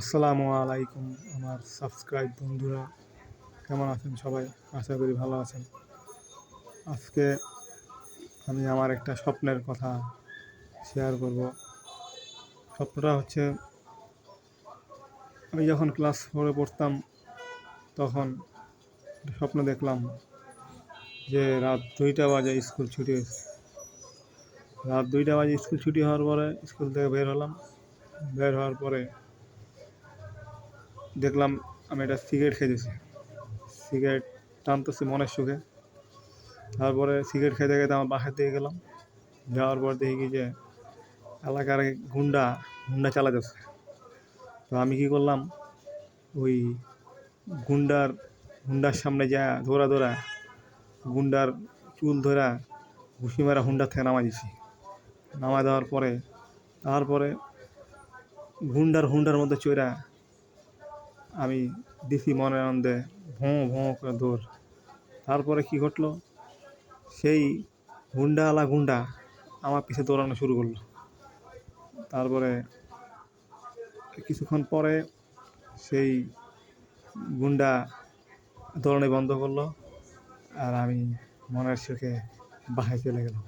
আসসালামু আলাইকুম আমার সাবস্ক্রাইব বন্ধুরা। কেমন আছেন সবাই? আশা করি ভালো আছেন। আজকে আমি আমার একটা স্বপ্নের কথা শেয়ার করব। স্বপ্নটা হচ্ছে, আমি যখন ক্লাস ফোরে পড়তাম, তখন স্বপ্ন দেখলাম যে রাত দুইটা বাজে স্কুল ছুটি হয়েছে। রাত দুইটা বাজে স্কুল ছুটি হওয়ার পরে স্কুল থেকে বের হলাম। বের হওয়ার পরে দেখলাম আমি একটা সিগারেট খেয়েছি সিগারেট টানতেছি মনের সুখে। তারপরে সিগারেট খেতে খেতে আমার বাসার দিকে গেলাম। যাওয়ার পর দেখি যে এলাকার গুন্ডা গুন্ডা চালা যাচ্ছে তো আমি কি করলাম, ওই গুন্ডার হুন্ডার সামনে যা ধরা ধরা গুন্ডার চুল ধরা ঘুষি মারা হুন্ডার থেকে নামা দিছি। নামা দেওয়ার পরে, তারপরে গুন্ডার হুন্ডার মধ্যে চড়া আমি দিছি মনের আনন্দে ভোঁ ভোঁ করে দৌড়। তারপরে কি ঘটলো? সেই হুন্ডাওয়ালা গুন্ডা আমার পিছে দৌড়ানো শুরু করল। তারপরে কিছুক্ষণ পরে সেই গুন্ডা দৌড়ানো বন্ধ করল আর আমি মনের সুখে বাসায় চলে গেলাম।